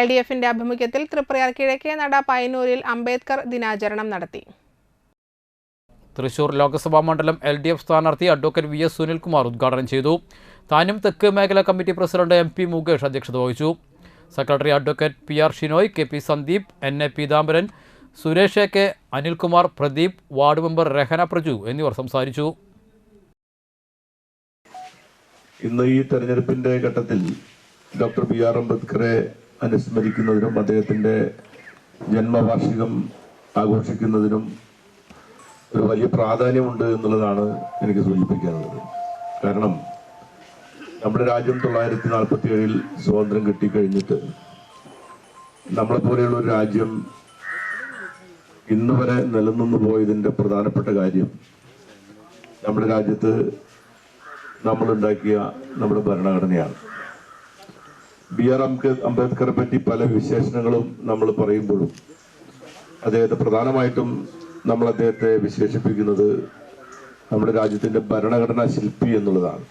L D എഫിന്റെ ആഭിമുഖ്യത്തിൽ തൃപ്രയാർ കിഴക്കേ നട പയ്യന്നൂരിൽ അംബേദ്കർ ദിനാചരണം നടത്തി. തൃശൂർ ലോക്സഭാ മണ്ഡലം എൽ ഡി എഫ് സ്ഥാനാർത്ഥി അഡ്വക്കേറ്റ് വി എസ് സുനിൽകുമാർ ഉദ്ഘാടനം ചെയ്തു. താനും തെക്ക് മേഖലാ committee president M P Mukesh അധ്യക്ഷത വഹിച്ചു. Secretary advocate P R Shinoy K P Sandeep N A Peethambaran Suresh A K Anilkumar Pradeep ward member Rehana Praju എന്നിവർ സംസാരിച്ചു. ഇന്ന് ഈ തെരഞ്ഞെടുപ്പിന്റെ ഘട്ടത്തിൽ ഡോക്ടർ ബി ആർ അംബേദ്കറെ അനുസ്മരിക്കുന്നതിനും അദ്ദേഹത്തിന്റെ ജന്മവാർഷികം ആഘോഷിക്കുന്നതിനും ഒരു വലിയ പ്രാധാന്യമുണ്ട് എന്നുള്ളതാണ് എനിക്ക് സൂചിപ്പിക്കാനുള്ളത്. കാരണം നമ്മുടെ രാജ്യം തൊള്ളായിരത്തി നാൽപ്പത്തി ഏഴിൽ സ്വാതന്ത്ര്യം കിട്ടിക്കഴിഞ്ഞിട്ട് നമ്മളെ പോലെയുള്ള ഒരു രാജ്യം ഇന്ന് വരെ നിലനിന്നു പോയതിന്റെ പ്രധാനപ്പെട്ട കാര്യം നമ്മുടെ രാജ്യത്ത് നമ്മളുണ്ടാക്കിയ നമ്മുടെ ഭരണഘടനയാണ്. ബി ആർ അംബേദ്കറെ പറ്റി പല വിശേഷണങ്ങളും നമ്മൾ പറയുമ്പോഴും അദ്ദേഹത്തെ പ്രധാനമായിട്ടും നമ്മൾ അദ്ദേഹത്തെ വിശേഷിപ്പിക്കുന്നത് നമ്മുടെ രാജ്യത്തിന്റെ ഭരണഘടനാ ശില്പി എന്നുള്ളതാണ്.